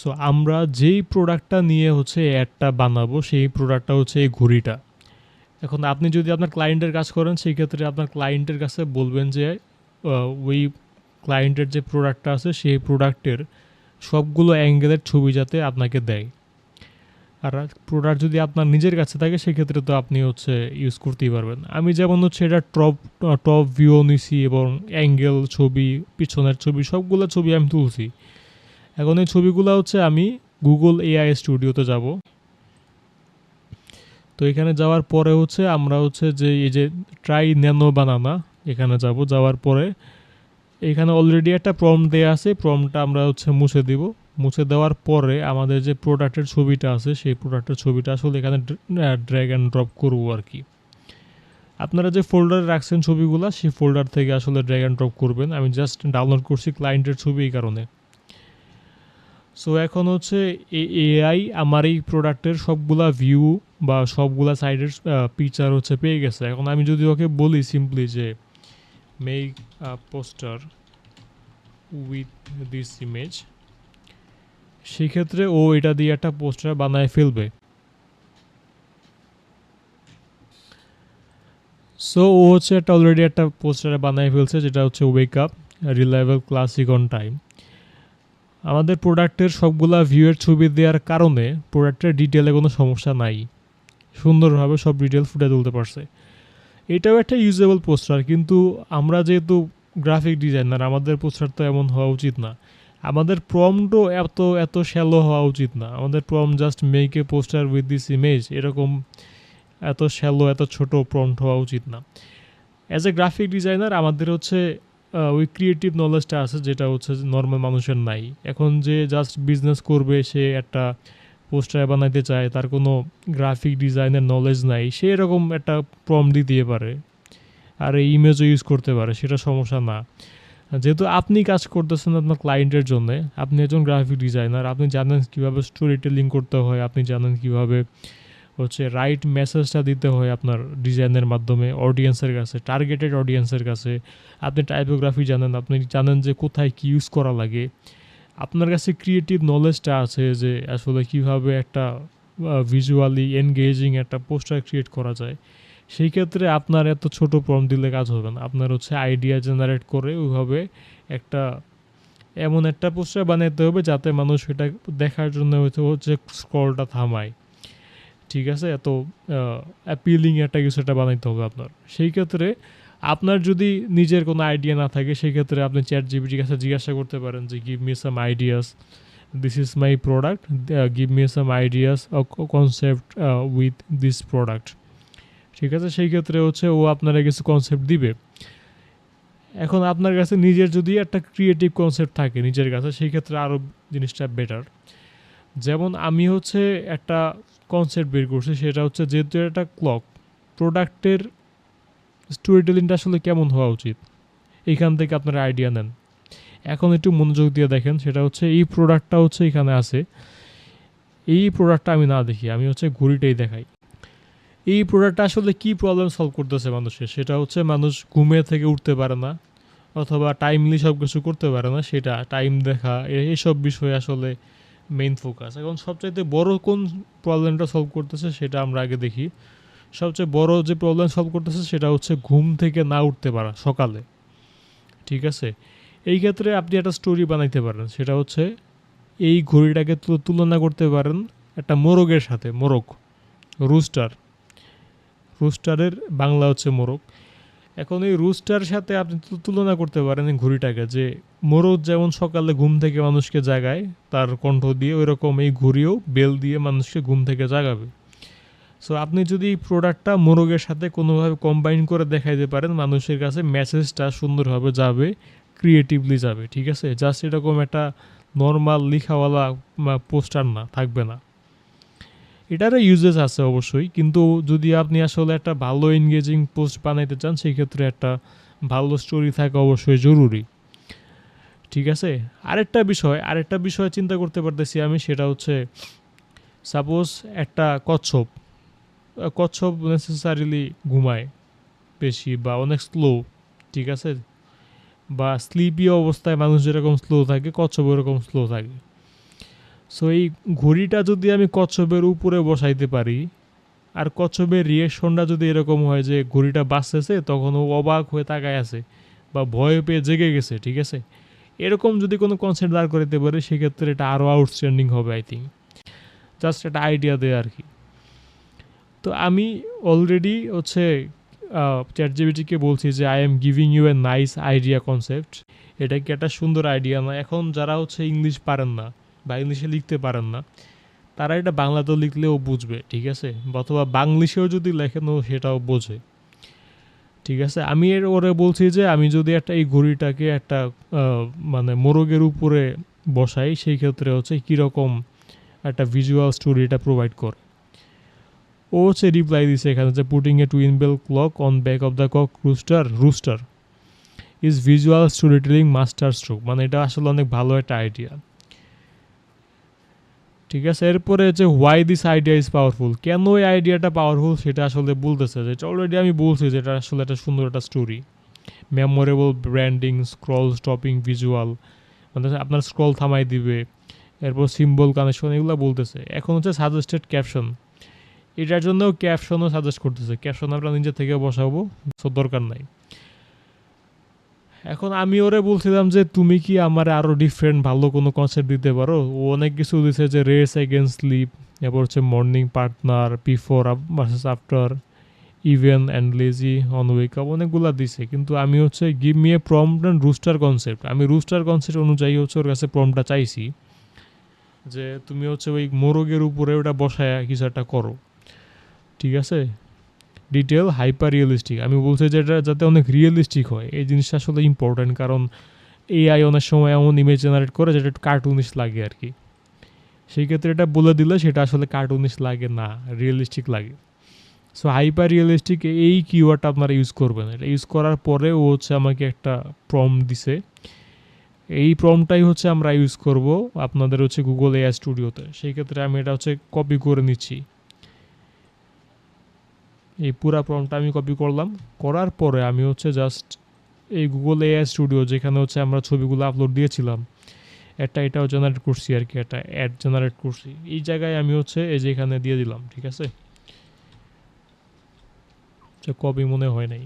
So আমরা যেই প্রোডাক্টটা নিয়ে হচ্ছে অ্যাডটা বানাবো, সেই প্রোডাক্টটা হচ্ছে এই ঘড়িটা। এখন আপনি যদি আপনার ক্লায়েন্টের কাজ করেন, সেই ক্ষেত্রে আপনার ক্লায়েন্টের কাছে বলবেন যে ওই ক্লায়েন্টের যে প্রোডাক্টটা আছে, সেই প্রোডাক্টের সবগুলো অ্যাঙ্গেলের ছবি যাতে আপনাকে দেয়। আর প্রোডাক্ট যদি আপনার নিজের কাছে থাকে সেক্ষেত্রে তো আপনি হচ্ছে ইউজ করতেই পারবেন। আমি যেমন হচ্ছে এটা টপ টপ ভিউ নিছি এবং অ্যাঙ্গেল ছবি, পিছনের ছবি, সবগুলো ছবি আমি তুলছি। এখন এই ছবিগুলো হচ্ছে আমি গুগল এআই স্টুডিওতে যাব। তো এখানে যাওয়ার পরে হচ্ছে আমরা হচ্ছে যে এই যে ট্রাই ন্যানো বানানা এখানে যাব। যাওয়ার পরে এখানে অলরেডি একটা প্রম দেওয়া আছে। প্রমটা আমরা হচ্ছে মুছে দিব। মুছে দেওয়ার পরে আমাদের যে প্রোডাক্টের ছবিটা আছে, সেই প্রোডাক্টের ছবিটা আসলে এখানে ড্র্যাগ অ্যান্ড ড্রপ করব আর কি। আপনারা যে ফোল্ডারে রাখছেন ছবিগুলো, সেই ফোল্ডার থেকে আসলে ড্র্যাগ অ্যান্ড ড্রপ করবেন। আমি জাস্ট ডাউনলোড করছি ক্লায়েন্টের ছবি এই কারণে। সো এখন হচ্ছে এআই আমার এই প্রোডাক্টের সবগুলা ভিউ বা সবগুলা সাইডের পিকচার হচ্ছে পেয়ে গেছে। এখন আমি যদি ওকে বলি সিম্পলি যে make poster with this image সেক্ষেত্রে ও এটা দিয়ে একটা পোস্টার বানায় ফেলবে। সো ও হচ্ছে একটা অলরেডি একটা পোস্টার বানায় ফেলছে, যেটা হচ্ছে wake up reliable classic on time আমাদের প্রোডাক্টের সবগুলা ভিউয়ের ছবি দেওয়ার কারণে প্রোডাক্টের ডিটেলে কোনো সমস্যা নাই। সুন্দরভাবে সব ডিটেল ফুটে তুলতে পারছে। এটাও একটা ইউজেবল পোস্টার কিন্তু আমরা যেহেতু গ্রাফিক ডিজাইনার আমাদের পোস্টার তো এমন হওয়া উচিত না। আমাদের প্রমটো এত এত শ্যালো হওয়া উচিত না। আমাদের prompt just make a poster with this image এরকম এত শ্যালো এত ছোট প্রম্পট হওয়া উচিত না। অ্যাজ এ গ্রাফিক ডিজাইনার আমাদের হচ্ছে ওই ক্রিয়েটিভ নলেজটা আছে যেটা হচ্ছে নর্মাল মানুষের নাই। এখন যে জাস্ট বিজনেস করবে, সে একটা পোস্টার বানাইতে চায়, তার কোনো গ্রাফিক ডিজাইনের নলেজ নাই, সে এরকম একটা প্রম দিতে পারে। আর এই ইমেজও ইউজ করতে পারে, সেটা সমস্যা না। যেহেতু আপনি কাজ করতেছেন আপনার ক্লায়েন্টের জন্য, আপনি একজন গ্রাফিক ডিজাইনার আপনি জানেন কীভাবে স্টোরি টেলিং করতে হয়, আপনি জানেন কীভাবে হচ্ছে রাইট মেসেজটা দিতে হয় আপনার ডিজাইনের মাধ্যমে অডিয়েন্সের কাছে টার্গেটেড অডিয়েন্সের কাছে। আপনি টাইপোগ্রাফি জানেন, আপনি জানেন যে কোথায় কী ইউজ করা লাগে। আপনার কাছে ক্রিয়েটিভ নলেজটা আছে যে আসলে কীভাবে একটা ভিজুয়ালি এনগেজিং একটা পোস্টার ক্রিয়েট করা যায়। সেই ক্ষেত্রে আপনার এত ছোট প্রম দিলে কাজ হবে না। আপনার হচ্ছে আইডিয়া জেনারেট করে ওইভাবে একটা, এমন একটা পোস্টার বানাইতে হবে যাতে মানুষ এটা দেখার জন্য হচ্ছে হচ্ছে স্ক্রলটা থামায়। ঠিক আছে, এত অ্যাপিলিং একটা কিছু একটা বানাইতে হবে আপনার। সেই ক্ষেত্রে আপনার যদি নিজের কোনো আইডিয়া না থাকে, সেই ক্ষেত্রে আপনি চ্যাট জিবিটির কাছে জিজ্ঞাসা করতে পারেন যে give me some ideas this is my product give me some ideas concept with this product ঠিক আছে, সেই ক্ষেত্রে হচ্ছে ও আপনারা কিছু কনসেপ্ট দিবে। এখন আপনার কাছে নিজের যদি একটা ক্রিয়েটিভ কনসেপ্ট থাকে নিজের কাছে, সেই ক্ষেত্রে আরও জিনিসটা বেটার যেমন আমি হচ্ছে একটা কনসেপ্ট বের করছে, সেটা হচ্ছে যেহেতু একটা ক্লক প্রোডাক্টের স্টোরি টেলিংটা আসলে কেমন হওয়া উচিত? এইখান থেকে আপনারা আইডিয়া নেন। এখন একটু মনোযোগ দিয়ে দেখেন, সেটা হচ্ছে এই প্রোডাক্টটা হচ্ছে এখানে আছে। এই প্রোডাক্টটা আমি না দেখি, আমি হচ্ছে ঘড়িটাই দেখাই। এই প্রোডাক্টটা আসলে কি প্রবলেম সলভ করতেছে মানুষের সেটা হচ্ছে মানুষ ঘুমে থেকে উঠতে পারে না, অথবা টাইমলি সব কিছু করতে পারে না, সেটা টাইম দেখা এইসব বিষয়ে আসলে মেইন ফোকাস এখন সবচাইতে বড় কোন প্রবলেমটা সলভ করতেছে সেটা আমরা আগে দেখি। সবচেয়ে বড় যে প্রবলেম সলভ করতেছে সেটা হচ্ছে ঘুম থেকে না উঠতে পারা সকালে। ঠিক আছে? এই ক্ষেত্রে আপনি একটা স্টোরি বানাইতে পারেন। সেটা হচ্ছে এই ঘড়িটাকে তুলনা করতে পারেন একটা মোরগের সাথে, মোরগ রুস্টার রুস্টারের বাংলা হচ্ছে মোরগ। এখন এই রুস্টার সাথে আপনি তু- তুলনা করতে পারেন ঘড়িটাকে যে মোরগ যেমন সকালে ঘুম থেকে মানুষকে জাগায়, তার কণ্ঠ দিয়ে ওই রকম এই ঘুড়িও বেল দিয়ে মানুষকে ঘুম থেকে জাগাবে। সো আপনি যদি এই প্রোডাক্টটা মোরগের সাথে কোনোভাবে কম্বাইন করে দেখাইতে পারেন, মানুষের কাছে মেসেজটা সুন্দরভাবে যাবে ক্রিয়েটিভলি যাবে, ঠিক আছে? জাস্ট এরকম একটা নর্মাল লিখাওয়ালা পোস্টার না, থাকবে না। এটারও ইউজেস আছে অবশ্যই, কিন্তু যদি আপনি আসলে একটা ভালো এনগেজিং পোস্ট বানাইতে চান সেই ক্ষেত্রে একটা ভালো স্টোরি থাকা অবশ্যই জরুরি। ঠিক আছে? আরেকটা বিষয় আরেকটা বিষয় চিন্তা করতে পারতেছি আমি, সেটা হচ্ছে সাপোজ একটা কচ্ছপ কচ্ছপ নেসেসারিলি ঘুমায় বেশি বা অনেক স্লো ঠিক আছে? বা স্লিপি অবস্থায় মানুষ যেরকম স্লো থাকে, কচ্ছপ ওরকম স্লো থাকে। সো এই ঘড়িটা যদি আমি কচ্ছপের উপরে বসাইতে পারি, আর কচ্ছপের রিয়েকশনটা যদি এরকম হয় যে ঘড়িটা বাঁচতেছে তখন ও অবাক হয়ে তাকায় আছে বা ভয় পেয়ে জেগে গেছে, ঠিক আছে? এরকম যদি কোনো কনসেপ্ট দাঁড় করাতে পারে, সেক্ষেত্রে এটা আরও আউটস্ট্যান্ডিং হবে আই থিঙ্ক জাস্ট একটা আইডিয়া দেয় আর কি। তো আমি অলরেডি হচ্ছে চ্যাট জিবিটিকে বলছি যে I am giving you a nice idea concept এটা কি একটা সুন্দর আইডিয়া না? এখন যারা হচ্ছে ইংলিশ পারেন না বা ইংলিশে লিখতে পারেন না, তারা এটা বাংলাতেও লিখলেও বুঝবে, ঠিক আছে? অথবা বাংলিশেও যদি লেখেন সেটাও বোঝে। ঠিক আছে? আমি এর ওরে বলছি যে, আমি যদি একটা এই ঘড়িটাকে একটা মানে মোরগের উপরে বসাই, সেই ক্ষেত্রে হচ্ছে কীরকম একটা ভিজুয়াল স্টোরি এটা প্রোভাইড করে। ও হচ্ছে রিপ্লাই দিছে এখানে যে putting a twin bell clock on back of the cock rooster rooster is visual storytelling masterstroke মানে এটা আসলে অনেক ভালো একটা আইডিয়া ঠিক আছে? এরপরে যে why this idea is powerful কেন এই আইডিয়াটা পাওয়ারফুল সেটা আসলে বলতেছে যেটা অলরেডি আমি বলছি যে এটা আসলে একটা সুন্দর একটা story memorable branding scroll stopping visual মানে আপনার স্ক্রল থামাই দিবে, এরপর সিম্বল কানেকশন এগুলো বলতেছে। এখন হচ্ছে সাজেস্টেড ক্যাপশন এটার জন্য ক্যাপশনও সাজেস্ট করতেছে। ক্যাপশন আমরা নিজে থেকে বসাবো সো দরকার নাই। এখন আমি ওরে বলছিলাম যে, তুমি কি আমার আরও ডিফারেন্ট ভালো কোনো কনসেপ্ট দিতে পারো? ও অনেক কিছু দিছে যে রেস এগেনস্ট স্লিপ এরপর হচ্ছে morning partner before versus after even and lazy on wake up অনেকগুলা দিছে। কিন্তু আমি হচ্ছে give me a prompt and rooster concept আমি রুস্টার কনসেপ্ট অনুযায়ী হচ্ছে ওর কাছে প্রমটা চাইছি যে, তুমি হচ্ছে ওই মোরগের উপরে ওটা বসায় কিছু একটা করো। ঠিক আছে? ডিটেল হাইপার রিয়েলিস্টিক আমি বলছি যে এটা যাতে অনেক রিয়েলিস্টিক হয়। এই জিনিসটা আসলে ইম্পর্ট্যান্ট কারণ এআই অনেক সময় এমন ইমেজ জেনারেট করে যেটা একটু কার্টুনিশ লাগে আর কি। সেই ক্ষেত্রে এটা বলে দিলে সেটা আসলে কার্টুনিশ লাগে না রিয়েলিস্টিক লাগে। সো হাইপার রিয়েলিস্টিক এই কিওয়ার্ডটা আপনারা ইউজ করবেন। এটা ইউজ করার পরে ও হচ্ছে আমাকে একটা প্রম দিছে। এই প্রমটাই হচ্ছে আমরা ইউজ করব আপনাদের হচ্ছে গুগল এআই স্টুডিওতে সেই ক্ষেত্রে আমি এটা হচ্ছে কপি করে নিচ্ছি। এই পুরা প্রমটা আমি কপি করলাম। করার পরে আমি হচ্ছে জাস্ট এই গুগল এআই স্টুডিও যেখানে হচ্ছে আমরা ছবিগুলো আপলোড দিয়েছিলাম, একটা এটাও জেনারেট করছি আর কি একটা অ্যাড জেনারেট করছি। এই জায়গায় আমি হচ্ছে এই যে এখানে দিয়ে দিলাম, ঠিক আছে? কপি মনে হয় নাই।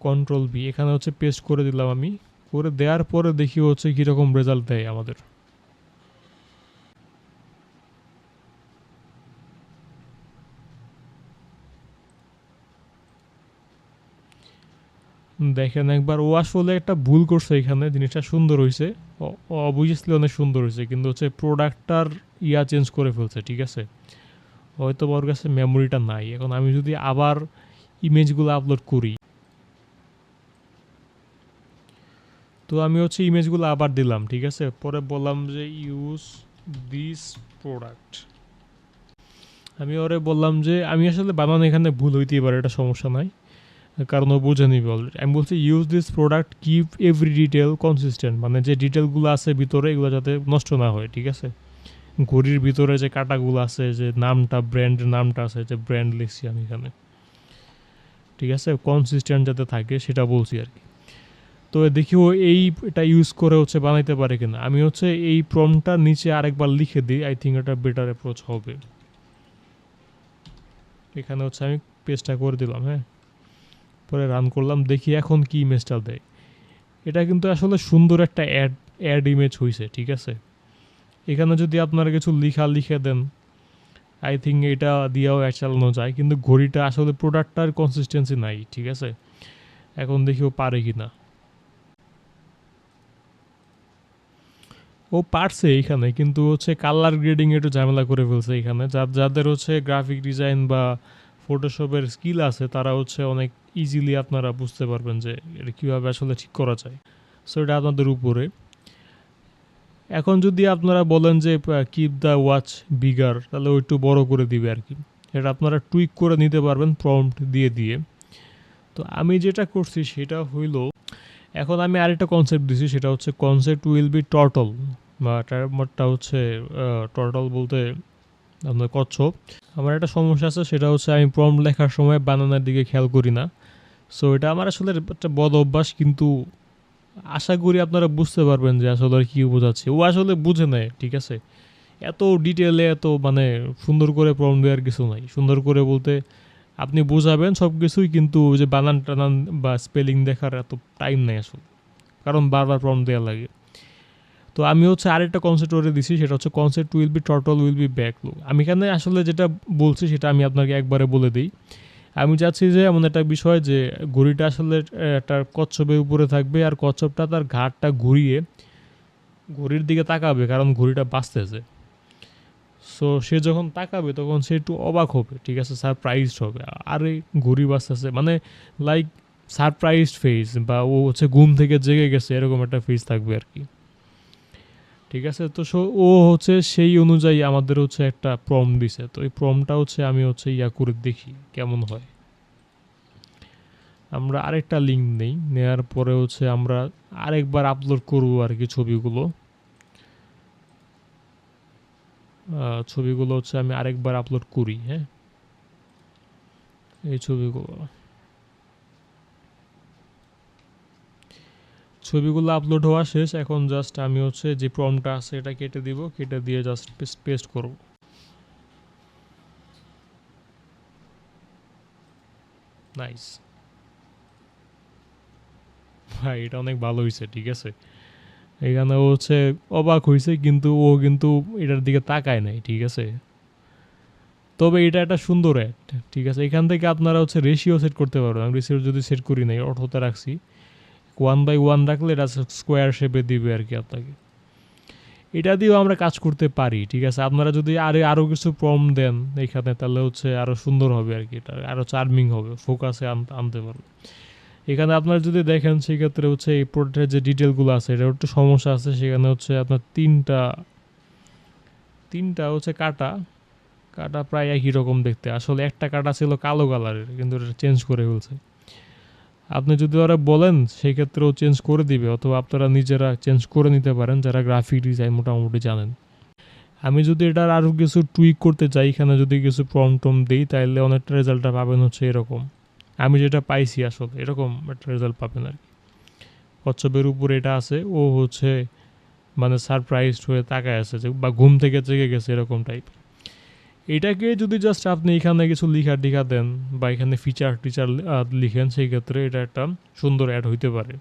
কন্ট্রোল বি এখানে হচ্ছে পেস্ট করে দিলাম আমি। করে দেওয়ার পরে দেখি হচ্ছে কীরকম রেজাল্ট দেয় আমাদের। দেখেন একবার, ও আসলে একটা ভুল করছে এখানে, জিনিসটা সুন্দর হয়েছে অবভিয়াসলি অনেক সুন্দর হয়েছে কিন্তু হচ্ছে প্রোডাক্টটার ইয়া চেঞ্জ করে ফেলছে, ঠিক আছে? হয়তো ওর কাছে মেমোরিটা নাই। এখন আমি যদি আবার ইমেজগুলো আপলোড করি, তো আমি হচ্ছে ইমেজগুলো আবার দিলাম, ঠিক আছে? পরে বললাম যে ইউজ দিস প্রোডাক্ট আমি ওরে বললাম যে, আমি আসলে বানানো এখানে ভুল হইতেই পারে, এটা সমস্যা নাই। কারণ ও বুঝে নিবে অলরেডি আমি বলছি use this product keep every detail consistent মানে যে ডিটেলগুলো আছে ভিতরে, এগুলো যাতে নষ্ট না হয়, ঠিক আছে? ঘড়ির ভিতরে যে কাটাগুলো আছে, যে নামটা ব্র্যান্ডের নামটা আছে, যে ব্র্যান্ড লিখছি আমি এখানে। ঠিক আছে? কনসিস্টেন্ট যাতে থাকে, সেটা বলছি আর কি। তো দেখি ও এই এটা ইউজ করে হচ্ছে বানাইতে পারে কিনা। আমি হচ্ছে এই প্রমটা নিচে আরেকবার লিখে দিই আই থিঙ্ক এটা বেটার অ্যাপ্রোচ হবে। এখানে হচ্ছে আমি পেজটা করে দিলাম হ্যাঁ? পরে রান করলাম, দেখি এখন কি ইমেজটা দেয়। এটা কিন্তু আসলে সুন্দর একটা অ্যাড অ্যাড ইমেজ হয়েছে ঠিক আছে? এখানে যদি আপনারা কিছু লিখা লিখে দেন আই থিঙ্ক এটা দিয়েও অ্যাড চালানো যায়, কিন্তু ঘড়িটা আসলে প্রোডাক্টটার কনসিস্টেন্সি নাই, ঠিক আছে? এখন দেখি ও পারে কি না ও পারছে এইখানে কিন্তু হচ্ছে কালার গ্রেডিং একটু ঝামেলা করে ফেলছে এখানে যাদের হচ্ছে গ্রাফিক ডিজাইন বা ফটোশপের স্কিল আছে, তারা হচ্ছে অনেক ইজিলি আপনারা বুঝতে পারবেন যে এটা কীভাবে আসলে ঠিক করা যায়। সো এটা আপনাদের উপরে। এখন যদি আপনারা বলেন যে কিপ দ্য ওয়াচ বিগার তাহলে ও একটু বড় করে দিবে আর কি। এটা আপনারা টুইক করে নিতে পারবেন প্রম্পট দিয়ে দিয়ে। তো আমি যেটা করছি, সেটা হইল, এখন আমি আরেকটা কনসেপ্ট দিছি, সেটা হচ্ছে কনসেপ্ট উইল বি টর্টল বা টার্মটা হচ্ছে টর্টল বলতে আপনার কচ্ছপ। আমার একটা সমস্যা আছে, সেটা হচ্ছে আমি প্রম লেখার সময় বানানোর দিকে খেয়াল করি না। সো এটা আমার আসলে একটা বদ অভ্যাস, কিন্তু আশা করি আপনারা বুঝতে পারবেন যে আসলে আর কী বোঝাচ্ছে। ও আসলে বুঝে নেয়, ঠিক আছে? এত ডিটেলে এত মানে সুন্দর করে প্রম দেওয়ার কিছু নাই। সুন্দর করে বলতে আপনি বোঝাবেন সব কিছুই কিন্তু যে বানান টানান বা স্পেলিং দেখার এত টাইম নেই আসলে। কারণ বারবার প্রম দেওয়া লাগে। তো আমি হচ্ছে আরেকটা কনসেপ্ট ওরে দিছি, সেটা হচ্ছে concept will be turtle will be back look আমি এখানে আসলে যেটা বলছি, সেটা আমি আপনাকে একবারে বলে দিই। আমি চাচ্ছি যে এমন একটা বিষয় যে ঘড়িটা আসলে একটা কচ্ছপের উপরে থাকবে, আর কচ্ছপটা তার ঘাটটা ঘুরিয়ে ঘড়ির দিকে তাকাবে, কারণ ঘড়িটা বাঁচতেছে। সো সে যখন তাকাবে, তখন সে একটু অবাক হবে, ঠিক আছে সারপ্রাইজড হবে। আর আরে ঘড়ি বাঁচতেছে। মানে লাইক সারপ্রাইজড ফেস বা ও হচ্ছে ঘুম থেকে জেগে গেছে, এরকম একটা ফেস থাকবে আর কি। ঠিক আছে? তো সো, ও হচ্ছে সেই অনুযায়ী আমাদের হচ্ছে একটা প্রম দিছে। তো এই প্রমটা হচ্ছে আমি হচ্ছে ইয়া করে দেখি কেমন হয়। আমরা আরেকটা লিঙ্ক নেই। নেওয়ার পরে হচ্ছে আমরা আরেকবার আপলোড করব আর কি ছবিগুলো। ছবিগুলো হচ্ছে আমি আরেকবার আপলোড করি হ্যাঁ? এই ছবিগুলো। ছবিগুলো আপলোড হওয়া শেষ, এখন জাস্ট আমি হচ্ছে যে প্রমটা আছে এটা কেটে দিব, কেটে দিয়ে জাস্ট পেস্ট করব। নাইস ভাই, এটা অনেক ভালো হয়েছে ঠিক আছে? এখানে ও হচ্ছে অবাক হয়েছে কিন্তু ও কিন্তু এটার দিকে তাকায় নাই, ঠিক আছে? তবে এটা একটা সুন্দর অ্যাড ঠিক আছে? এখান থেকে আপনারা হচ্ছে রেশিও সেট করতে পারবেন। আমি রেশিও যদি সেট করি নাই, অটোতে রাখছি। ওয়ান বাই ওয়ান রাখলে এটা স্কোয়ার শেপে দিবে আর কি আপনাকে। এটা দিয়েও আমরা কাজ করতে পারি, ঠিক আছে? আপনারা যদি আরে আরও কিছু প্রম দেন এখানে, তাহলে হচ্ছে আরও সুন্দর হবে আর কি এটা আরও চার্মিং হবে ফোকাসে আনতে পারবে এখানে আপনারা যদি দেখেন, সেক্ষেত্রে হচ্ছে এই প্রোডাক্টের যে ডিটেলগুলো আছে এটা একটু সমস্যা আছে, সেখানে হচ্ছে আপনার তিনটা তিনটা হচ্ছে কাটা। কাটা প্রায় একই রকম দেখতে। আসলে একটা কাটা ছিল কালো কালারের কিন্তু এটা চেঞ্জ করে ফেলছে। আপনি যদি ওরা বলেন সেই ক্ষেত্রেও চেঞ্জ করে দিবে, অথবা আপনারা নিজেরা চেঞ্জ করে নিতে পারেন, যারা গ্রাফিক ডিজাইন মোটামুটি জানেন। আমি যদি এটার আরও কিছু টুইক করতে চাই, এখানে যদি কিছু প্রম টম দিই তাহলে অনেকটা রেজাল্টটা পাবেন হচ্ছে এরকম। আমি যেটা পাইছি আসলে, এরকম একটা রেজাল্ট পাবেন আর কি। কচ্ছপের উপরে এটা আছে, ও হচ্ছে মানে সারপ্রাইজড হয়ে তাকায় আছে যে, বা ঘুম থেকে জেগে গেছে, এরকম টাইপ এটাকে যদি জাস্ট আপনি এখানে কিছু লিখা টিখা দেন বা এখানে ফিচার টিচার লিখেন সেই ক্ষেত্রে এটা একটা সুন্দর অ্যাড হইতে পারে।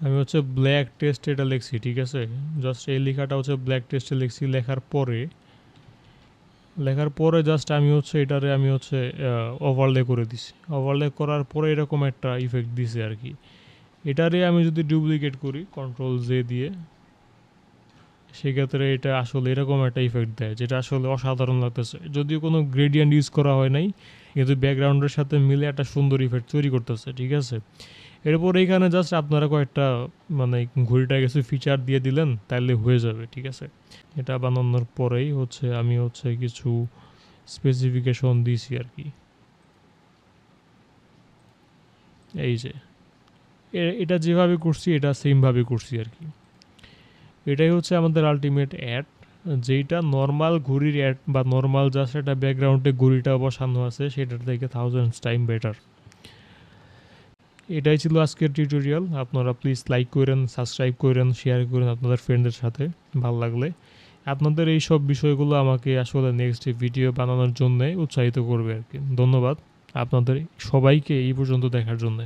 আমি হচ্ছে ব্ল্যাক টেস্ট এটা লিখছি, ঠিক আছে? জাস্ট এই লেখাটা হচ্ছে ব্ল্যাক টেস্টে লিখছি, লেখার পরে লেখার পরে জাস্ট আমি হচ্ছে এটারে আমি হচ্ছে ওভারলে করে দিছি। ওভারলে করার পরে এরকম একটা ইফেক্ট দিছে আর কি এটারে আমি যদি ডুপ্লিকেট করি কন্ট্রোল জে দিয়ে সেক্ষেত্রে এটা আসলে এরকম একটা ইফেক্ট দেয়, যেটা আসলে অসাধারণ লাগতেছে। যদিও কোনো গ্রেডিয়েন্ট ইউজ করা হয় নাই, কিন্তু ব্যাকগ্রাউন্ডের সাথে মিলে একটা সুন্দর ইফেক্ট তৈরি করতেছে, ঠিক আছে? এরপর এইখানে জাস্ট আপনারা কয়েকটা মানে ঘড়িটা কিছু ফিচার দিয়ে দিলেন তাহলে হয়ে যাবে, ঠিক আছে? এটা বানানোর পরেই হচ্ছে আমি হচ্ছে কিছু স্পেসিফিকেশন দিয়েছি আর কি। এই যে এটা যেভাবে করছি, এটা সেমভাবে করছি আর কি। এটাই হচ্ছে আমাদের আলটিমেট অ্যাড যেইটা নর্মাল ঘড়ির অ্যাড বা নর্মাল জাস্ট একটা ব্যাকগ্রাউন্ডে ঘড়িটা বসানো আছে, সেটার থেকে থাউজেন্ড টাইম বেটার এটাই ছিল আজকের টিউটোরিয়াল আপনারা প্লিজ লাইক করেন সাবস্ক্রাইব করেন শেয়ার করেন আপনাদের ফ্রেন্ডদের সাথে, ভালো লাগলে। আপনাদের এই সব বিষয়গুলো আমাকে আসলে নেক্সট ভিডিও বানানোর জন্য উৎসাহিত করবে আর কি। ধন্যবাদ আপনাদের সবাইকে এই পর্যন্ত দেখার জন্য।